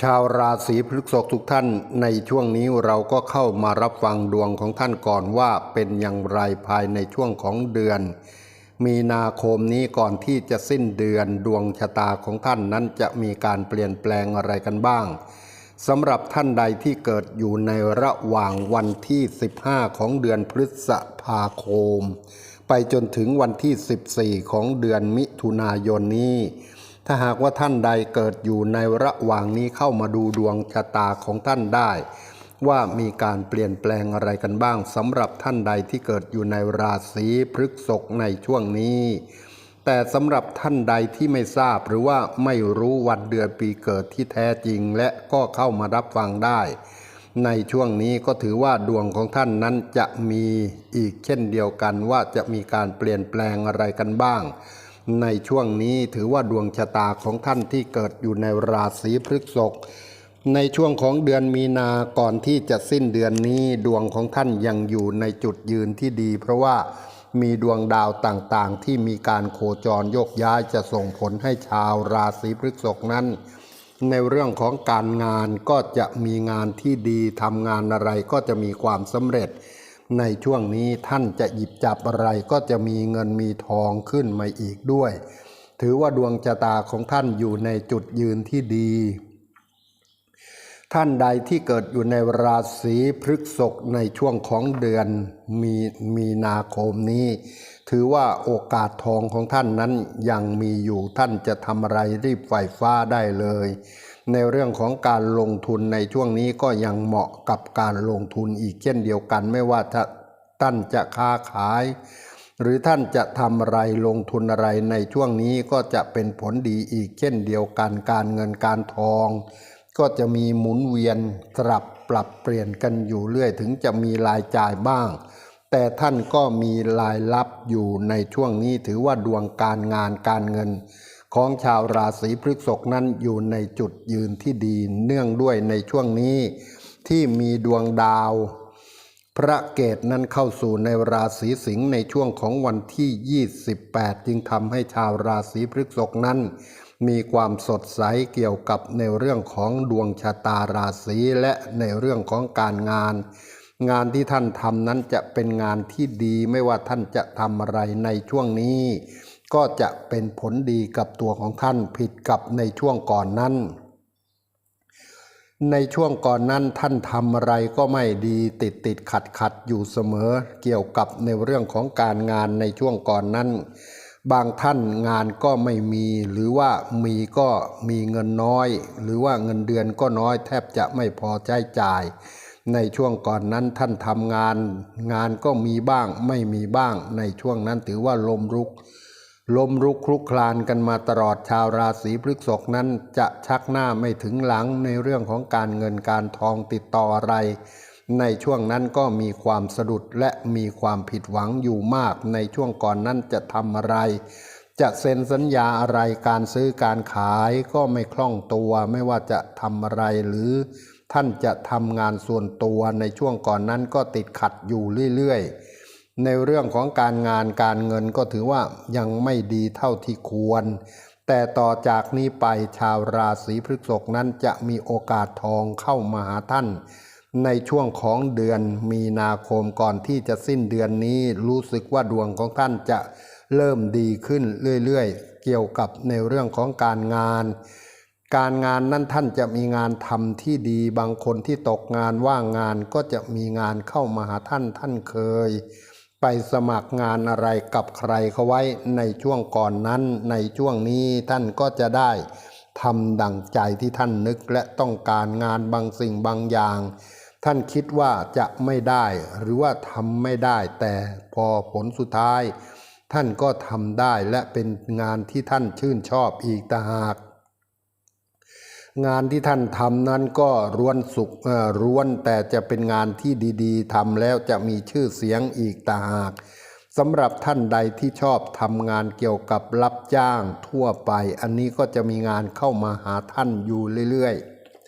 ชาวราศีพฤษภทุกท่านในช่วงนี้เราก็เข้ามารับฟังดวงของท่านก่อนว่าเป็นอย่างไรภายในช่วงของเดือน มีนาคมนี้ก่อนที่จะสิ้นเดือนดวงชะตาของท่านนั้นจะมีการเปลี่ยนแปลงอะไรกันบ้างสำหรับท่านใดที่เกิดอยู่ในระหว่างวันที่ 15 ของเดือนพฤษภาคม ไปจนถึงวันที่ 14 ของเดือนมิถุนายนนี้ ถ้าหากว่าท่านใดเกิดอยู่ในระหว่างนี้เข้ามาดูดวงชะตาของท่านได้ ว่ามีการเปลี่ยนแปลงอะไรกันบ้างสำหรับท่านใดที่เกิดอยู่ในราศีพฤษภในช่วงนี้ แต่สำหรับท่านใดที่ไม่ทราบหรือว่าไม่รู้วันเดือนปีเกิดที่แท้จริงและก็เข้ามารับฟังได้ ในช่วงนี้ก็ถือว่าดวงของท่านนั้นจะมีอีกเช่นเดียวกันว่าจะมีการเปลี่ยนแปลงอะไรกันบ้าง ในช่วงนี้ถือว่าดวงชะตาของท่านที่เกิดอยู่ในราศีพฤษภในช่วงของเดือนมีนาก่อนที่จะสิ้นเดือนนี้ดวงของท่านยังอยู่ในจุดยืนที่ดี เพราะว่ามีดวงดาวต่างๆ ที่มีการโคจรโยกย้ายจะส่งผลให้ชาวราศีพฤษภนั้น ในเรื่องของการงานก็จะมีงานที่ดีทำงานอะไรก็จะมีความสำเร็จ ในช่วงนี้ท่านจะหยิบจับอะไรก็จะมีเงินมีทองขึ้นมาอีกด้วย ถือว่าดวงชะตาของท่านอยู่ในจุดยืนที่ดี ท่านใดที่เกิดอยู่ในราศีพฤษภในช่วงของเดือนมีมีนาคมนี้ ถือว่าโอกาสทองของท่านนั้นยังมีอยู่ท่านจะทำอะไรรีบไฟฟ้าได้เลย ในเรื่องของการลงทุนในช่วงนี้ก็ยังเหมาะกับการลงทุนอีกเช่นเดียวกัน ไม่ว่าท่านจะค้าขาย หรือท่านจะทำอะไรลงทุนอะไรในช่วงนี้ก็จะเป็นผลดีอีกเช่นเดียวกัน การเงินการทอง ก็จะมีหมุนเวียนสลับปรับเปลี่ยนกันอยู่เรื่อยถึงจะมีรายจ่ายบ้าง แต่ท่านก็มีรายรับอยู่ในช่วงนี้ถือว่าดวงการงานการเงิน ของชาวราศีพฤษภนั้นอยู่ในจุดยืนที่ดีเนื่องด้วยในช่วงนี้ที่มีดวงดาว พระเกตนั้นเข้าสู่ในราศีสิงห์ในช่วงของวันที่ 28 จึงทำให้ชาวราศีพฤษภนั้น มีความสดใสเกี่ยวกับในเรื่องของดวงชะตาราศีและในเรื่องของการงาน งานที่ท่านทำนั้นจะเป็นงานที่ดีไม่ว่าท่านจะทำอะไรในช่วงนี้ ก็จะเป็นผลดีกับตัวของท่านผิดกับในช่วงก่อนนั้น ในช่วงก่อนนั้นท่านทำอะไรก็ไม่ดีติดติดขัดขัดอยู่เสมอ เกี่ยวกับในเรื่องของการงานในช่วงก่อนนั้น บางท่านงานก็ไม่มี หรือว่ามีก็มีเงินน้อย หรือว่าเงินเดือนก็น้อยแทบจะไม่พอใช้จ่าย ในช่วงก่อนนั้นท่านทำงาน งานก็มีบ้างไม่มีบ้าง ในช่วงนั้นถือว่าลมรุก ลมรุกคลุกคลานกันมาตลอดชาวราศีพฤษภนั้นจะชักหน้าไม่ถึงหลังในเรื่องของการเงินการทองติดต่ออะไร ในช่วงนั้นก็มีความสะดุดและมีความผิดหวังอยู่มาก ในช่วงก่อนนั้นจะทำอะไร จะเซ็นสัญญาอะไรการซื้อการขายก็ไม่คล่องตัวไม่ว่าจะทำอะไรหรือท่านจะทำงานส่วนตัวในช่วงก่อนนั้นก็ติดขัดอยู่เรื่อยๆ ในเรื่องของการงานการเงินก็ถือว่ายังไม่ดีเท่าที่ควร แต่ต่อจากนี้ไปชาวราศีพฤษภนั้นจะมีโอกาสทองเข้ามาหาท่าน ในช่วงของเดือนมีนาคมก่อนที่จะสิ้นเดือนนี้รู้สึกว่าดวงของท่านจะเริ่มดีขึ้นเรื่อยๆ เกี่ยวกับในเรื่องของการงาน การงานนั้นท่านจะมีงานทำที่ดีบางคนที่ตกงานว่างงานก็จะมีงานเข้ามาหาท่านท่านเคย ไปสมัครงานอะไรกับใครเขาไว้ในช่วงก่อนนั้น ในช่วงนี้ท่านก็จะได้ทำดังใจที่ท่านนึกและต้องการงานบางสิ่งบางอย่าง ท่านคิดว่าจะไม่ได้หรือว่าทำไม่ได้ แต่พอผลสุดท้าย ท่านก็ทำได้และเป็นงานที่ท่านชื่นชอบอีกต่างหาก งานที่ท่านทำนั้นก็ร้วนสุขเอ่อร้วนแต่จะเป็นงานที่ดีๆทำแล้วจะมีชื่อเสียงอีกต่างหากสำหรับท่านใดที่ชอบทำงานเกี่ยวกับรับจ้างทั่วไป อันนี้ก็จะมีงานเข้ามาหาท่านอยู่เรื่อย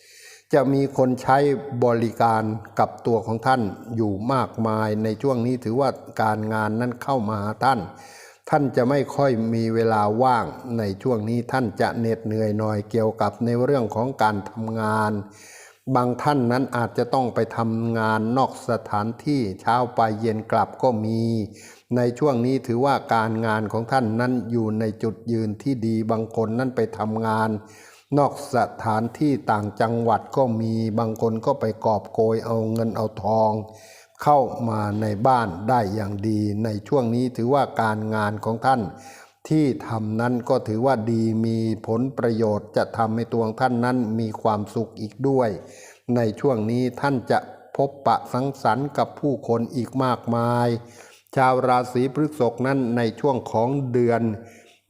ๆ จะมีคนใช้บริการกับตัวของท่านอยู่มากมาย ในช่วงนี้ถือว่าการงานนั้นเข้ามาหาท่าน ท่านจะไม่ค่อยมีเวลาว่างในช่วงนี้ท่านจะเหน็ดเหนื่อยหน่อยเกี่ยวกับในเรื่องของการทำงาน บางท่านนั้นอาจจะต้องไปทำงานนอกสถานที่เช้าไปเย็นกลับก็มี ในช่วงนี้ถือว่าการงานของท่านนั้นอยู่ในจุดยืนที่ดีบางคนนั้นไปทำงาน นอกสถานที่ต่างจังหวัดก็มี บางคนก็ไปกอบโกยเอาเงินเอาทอง เข้ามาในบ้านได้อย่างดี ในช่วงนี้ถือว่าการงานของท่านที่ทำนั้นก็ถือว่าดีมีผลประโยชน์จะทำให้ตัวของท่านนั้นมีความสุขอีกด้วย ในช่วงนี้ท่านจะพบปะสังสรรค์กับผู้คนอีกมากมาย ชาวราศีพฤษภนั้นในช่วงของเดือน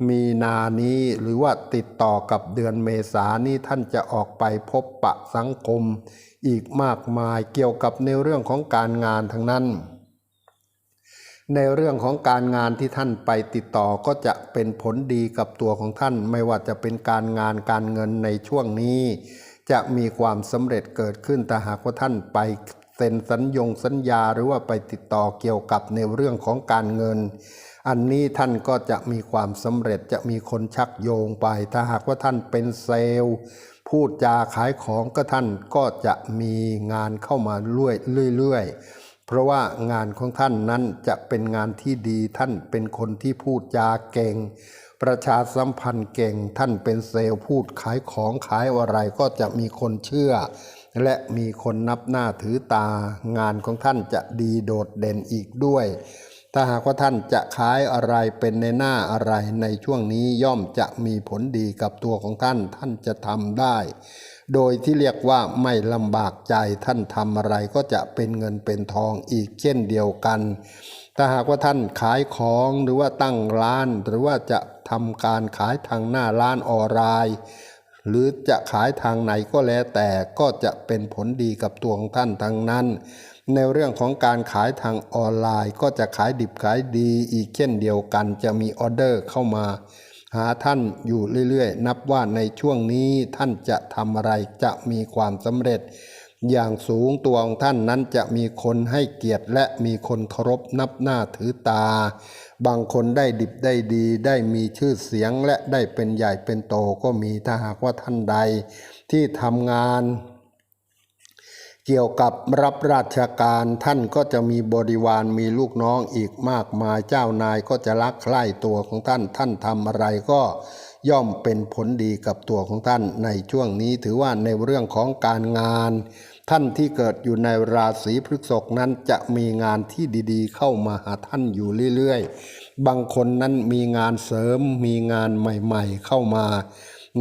มีนานี้หรือว่าติดต่อกับเดือนเมษานี้ท่านจะออกไปพบปะสังคม อีกมากมายเกี่ยวกับในเรื่องของการงานทั้งนั้น ในเรื่องของการงานที่ท่านไปติดต่อก็จะเป็นผลดีกับตัวของท่าน ไม่ว่าจะเป็นการงานการเงินในช่วงนี้ จะมีความสำเร็จเกิดขึ้นแต่หากว่าท่านไป เซ็นสัญญงสัญญาหรือว่าไปติดต่อเกี่ยวกับในเรื่องของการเงิน อันนี้ท่านก็จะมีความสำเร็จจะมีคนชักโยงไป ถ้าหากว่าท่านเป็นเซลล์พูดจาขายของก็ท่านก็จะมีงานเข้ามาเรื่อยเรื่อยๆเพราะว่างานของท่านนั้นจะเป็นงานที่ดีท่านเป็นคนที่พูดจาเก่ง ประชาสัมพันธ์เก่งท่านเป็นเซลล์พูดขายของขายอะไรก็จะมีคนเชื่อ และมีคนนับหน้าถือตางานของท่านจะดีโดดเด่นอีกด้วย ถ้าหากว่าท่านจะขายอะไรเป็นในหน้าอะไรในช่วงนี้ย่อมจะมีผลดีกับตัวของท่านท่านจะทำได้ โดยที่เรียกว่าไม่ลำบากใจท่านทำอะไรก็จะเป็นเงินเป็นทองอีกเช่นเดียวกันถ้าหากว่าท่านขายของหรือว่าตั้งร้าน หรือว่าจะทำการขายทางหน้าร้านออนไลน์ หรือจะขายทางไหนก็แล้วแต่ก็จะเป็นผลดีกับตัวของท่านทั้งนั้น ในเรื่องของการขายทางออนไลน์ ก็จะขายดิบขายดีอีกเช่นเดียวกัน จะมีออเดอร์เข้ามา หาท่านอยู่เรื่อยๆ นับว่าในช่วงนี้ท่านจะทำอะไรจะมีความสำเร็จ อย่างสูงตัวของท่านนั้นจะมีคนให้เกียรติและมีคนเคารพนับหน้าถือตา บางคนได้ดิบได้ดี ได้มีชื่อเสียงและได้เป็นใหญ่เป็นโตก็มีถ้าหากว่าท่านใดที่ทำงาน เกี่ยวกับรับราชการท่านก็จะมีบริวารมีลูกน้องอีกมากมายเจ้านายก็จะรักใคร่ตัวของท่าน ท่านทำอะไรก็ย่อมเป็นผลดีกับตัวของท่านในช่วงนี้ถือว่าในเรื่องของการงาน ท่านที่เกิดอยู่ในราศีพฤษภนั้นจะมีงานที่ดีๆ เข้ามาหาท่านอยู่เรื่อยๆ บางคนนั้นมีงานเสริมมีงานใหม่ๆ เข้ามา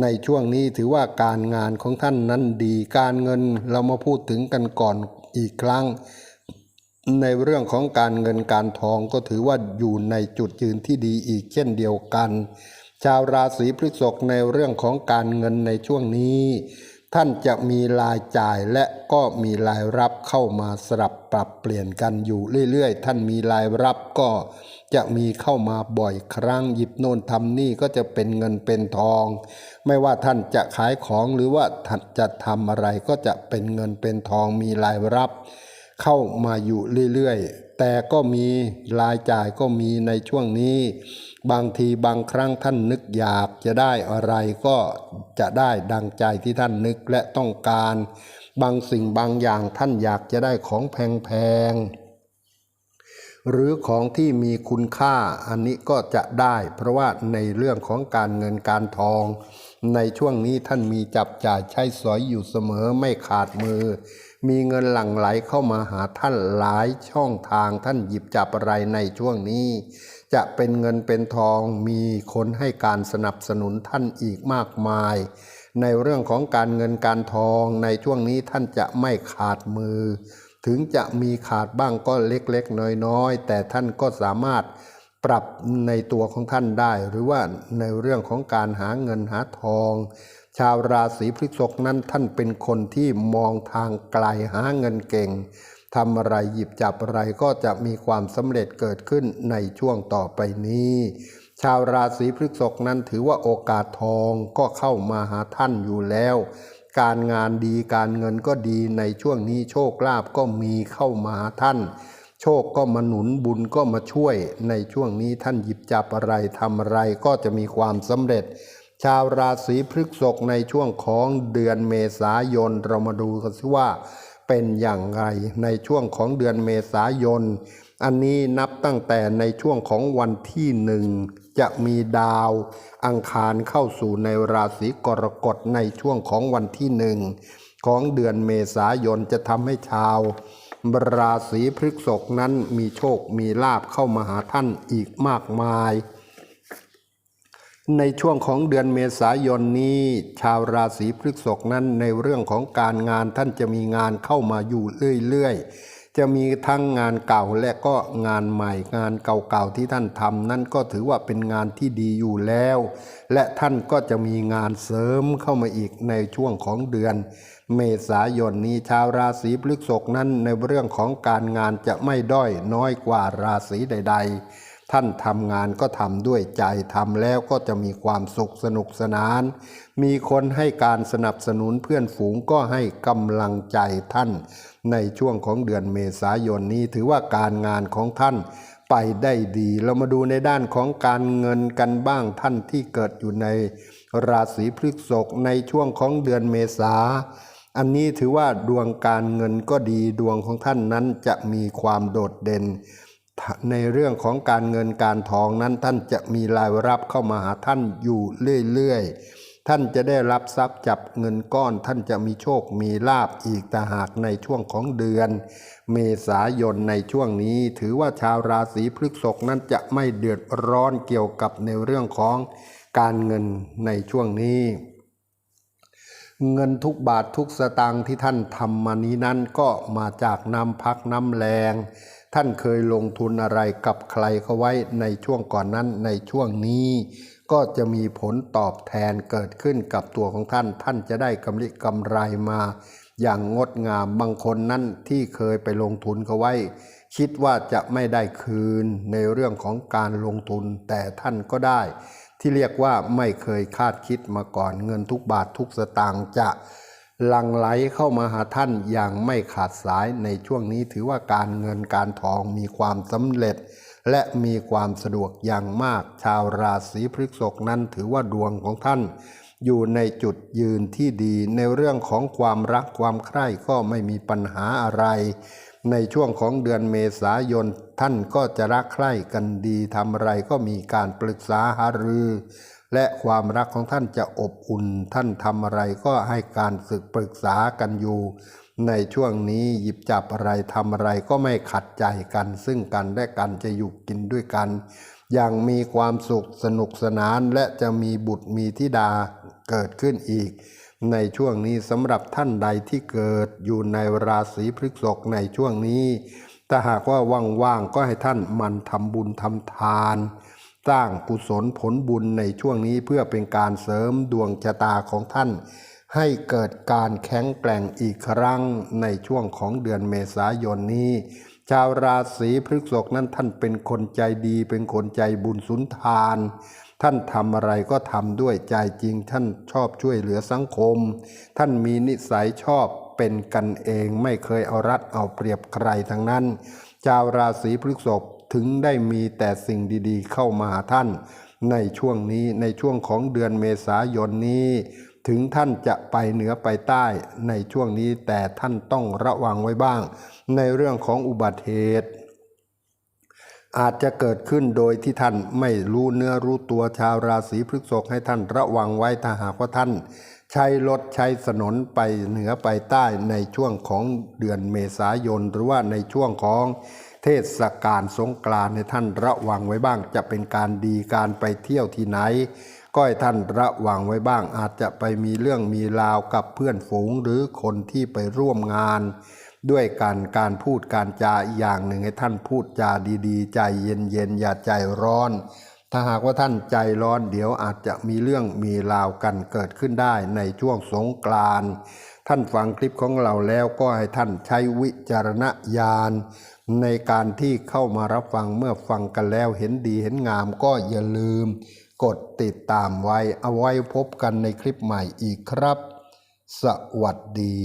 ในช่วงนี้ถือว่าการงานของท่านนั้นดีการเงินเรามาพูดถึงกันก่อนอีกครั้ง ในเรื่องของการเงินการทองก็ถือว่าอยู่ในจุดยืนที่ดีอีกเช่นเดียวกัน ชาวราศีพฤษภในเรื่องของการเงินในช่วงนี้ ท่านจะมีรายจ่ายและก็มีรายรับเข้ามาสลับปรับเปลี่ยนกันอยู่เรื่อยๆ ท่านมีรายรับก็จะมีเข้ามาบ่อยครั้งหยิบโน่นทำนี่ก็จะเป็นเงินเป็นทอง ไม่ว่าท่านจะขายของหรือว่าท่านจะทำอะไรก็จะเป็นเงินเป็นทองมีรายรับ เข้ามาอยู่เรื่อยๆ แต่ก็มีรายจ่ายก็มีในช่วงนี้ บางทีบางครั้งท่านนึกอยากจะได้อะไรก็จะได้ดังใจที่ท่านนึกและต้องการ บางสิ่งบางอย่างท่านอยากจะได้ของแพงๆหรือของที่มีคุณค่าอันนี้ก็จะได้ เพราะว่าในเรื่องของการเงินการทอง ในช่วงนี้ท่านมีจับจ่ายใช้สอยอยู่เสมอไม่ขาดมือ มีเงินหลั่งไหลเข้ามาหาท่านหลายช่องทางท่านหยิบจับอะไรในช่วงนี้ จะเป็นเงินเป็นทองมีคนให้การสนับสนุนท่านอีกมากมาย ในเรื่องของการเงินการทองในช่วงนี้ท่านจะไม่ขาดมือ ถึงจะมีขาดบ้างก็เล็กๆ น้อยๆ แต่ท่านก็สามารถ ปรับในตัวของท่านได้ หรือว่าในเรื่องของการหาเงินหาทอง ชาวราศีพฤษภนั้นท่านเป็นคนที่มองทางไกลหาเงินเก่งทำอะไรหยิบจับอะไรก็จะมีความสำเร็จเกิดขึ้นในช่วงต่อไปนี้ ชาวราศีพฤษภนั้นถือว่าโอกาสทองก็เข้ามาหาท่านอยู่แล้ว การงานดีการเงินก็ดีในช่วงนี้โชคลาภก็มีเข้ามาหาท่าน โชคก็มาหนุนบุญก็มาช่วยในช่วงนี้ท่านหยิบจับอะไรทำอะไรก็จะมีความสำเร็จ ชาวราศีพฤษภในช่วงของเดือนเมษายนเรามาดูกันสิว่าเป็นอย่างไรในช่วงของเดือนเมษายน อันนี้นับตั้งแต่ในช่วงของวันที่หนึ่งจะมีดาวอังคารเข้าสู่ในราศีกรกฎในช่วงของวันที่หนึ่งของเดือนเมษายนจะทำให้ชาว ราศีพฤษภนั้นมีโชคมีลาบเข้ามาหาท่านอีกมากมาย ในช่วงของเดือนเมษายนนี้ ชาวราศีพฤษภนั้นในเรื่องของการงานท่านจะมีงานเข้ามาอยู่เรื่อยๆ จะมีทั้งงานเก่าและก็งานใหม่ งานเก่าๆที่ท่านทำนั่นก็ถือว่าเป็นงานที่ดีอยู่แล้ว และท่านก็จะมีงานเสริมเข้ามาอีกในช่วงของเดือน เมษายนนี้ชาวราศีพฤษภนั้นในเรื่องของการงานจะไม่ด้อยน้อยกว่าราศีใด ๆ ท่านทำงานก็ทำด้วยใจทำแล้วก็จะมีความสุขสนุกสนาน มีคนให้การสนับสนุนเพื่อนฝูงก็ให้กำลังใจท่าน ในช่วงของเดือนเมษายนนี้ถือว่าการงานของท่านไปได้ดี เรามาดูในด้านของการเงินกันบ้างท่านที่เกิดอยู่ในราศีพฤษภในช่วงของเดือนเมษาอันนี้ถือว่าดวงการเงินก็ดีดวงของท่านนั้นจะมีความโดดเด่น ในเรื่องของการเงินการทองนั้นท่านจะมีรายรับเข้ามาหาท่านอยู่เรื่อยๆ ท่านจะได้รับทรัพย์จับเงินก้อน ท่านจะมีโชคมีลาบอีกแต่หากในช่วงของเดือน เมษายนในช่วงนี้ ถือว่าชาวราศีพฤษภนั้นจะไม่เดือดร้อนเกี่ยวกับในเรื่องของการเงินในช่วงนี้เงินทุกบาททุกสตางค์ที่ท่านทำมานี้นั้นก็มาจากน้ำพักน้ำแรง ท่านเคยลงทุนอะไรกับใครเขาไว้ในช่วงก่อนนั้นในช่วงนี้ ก็จะมีผลตอบแทนเกิดขึ้นกับตัวของท่าน ท่านจะได้กำไรกำไรมา อย่างงดงามบางคนนั้นที่เคยไปลงทุนเขาไว้ คิดว่าจะไม่ได้คืนในเรื่องของการลงทุนแต่ท่านก็ได้ ที่เรียกว่าไม่เคยคาดคิดมาก่อนเงินทุกบาททุกสตางค์จะ หลั่งไหลเข้ามาหาท่านอย่างไม่ขาดสายในช่วงนี้ถือว่าการเงินการทองมีความสำเร็จ และมีความสะดวกอย่างมาก ชาวราศีพฤษภนั้นถือว่าดวงของท่าน อยู่ในจุดยืนที่ดีในเรื่องของความรักความใคร่ก็ไม่มีปัญหาอะไร ในช่วงของเดือนเมษายนท่านก็จะรักใคร่กันดีทำอะไรก็มีการปรึกษาหารือ และความรักของท่านจะอบอุ่นท่านทำอะไรก็ให้การศึกปรึกษากันอยู่ ในช่วงนี้หยิบจับอะไรทำอะไรก็ไม่ขัดใจกัน ซึ่งกันและกันจะอยู่กินด้วยกัน อย่างมีความสุขสนุกสนานและจะมีบุตรมีธิดาเกิดขึ้นอีก ในช่วงนี้สำหรับท่านใดที่เกิดอยู่ในราศีพฤษภในช่วงนี้ถ้าหากว่าว่างๆก็ให้ท่านมันทำบุญทำทาน สร้างกุศลผลบุญในช่วงนี้เพื่อเป็นการเสริมดวงชะตาของท่าน ให้เกิดการแข็งแกร่งอีกครั้งในช่วงของเดือนเมษายนนี้ ชาวราศีพฤษภนั้นท่านเป็นคนใจดี เป็นคนใจบุญสุนทาน ท่านทำอะไรก็ทำด้วยใจจริง ท่านชอบช่วยเหลือสังคม ท่านมีนิสัยชอบเป็นกันเองไม่เคยเอารัดเอาเปรียบใครทั้งนั้น ชาวราศีพฤษภ ถึงได้มีแต่สิ่งดีๆ เข้ามาหาท่าน ในช่วงนี้ในช่วงของเดือนเมษายนนี้ ถึงท่านจะไปเหนือไปใต้ในช่วงนี้แต่ท่านต้องระวังไว้บ้าง ในเรื่องของอุบัติเหตุอาจจะเกิดขึ้นโดยที่ท่านไม่รู้เนื้อรู้ตัวชาวราศีพฤษภให้ท่านระวังไว้ถ้าหากว่าท่าน ใช้รถใช้ถนนไปเหนือไปใต้ในช่วงของเดือนเมษายนหรือว่าในช่วงของ เทศกาลสงกรานต์ให้ท่านระวังไว้บ้าง จะเป็นการดีการไปเที่ยวที่ไหน ก็ให้ท่านระวังไว้บ้าง อาจจะไปมีเรื่องมีราวกับเพื่อนฝูงหรือคนที่ไปร่วมงาน ด้วยการการพูดการจาอย่างหนึ่งให้ท่านพูดจาดีๆ ใจเย็นๆอย่าใจร้อน ถ้าหากว่าท่านใจร้อนเดี๋ยวอาจจะมีเรื่องมีราวกันเกิดขึ้นได้ในช่วงสงกรานต์ท่านฟังคลิปของเราแล้วก็ให้ท่านใช้วิจารณญาณในการที่เข้ามารับฟังเมื่อฟังกันแล้วเห็นดีเห็นงามก็อย่าลืม กดติดตามไว้เอาไว้พบกันในคลิปใหม่อีกครับ สวัสดี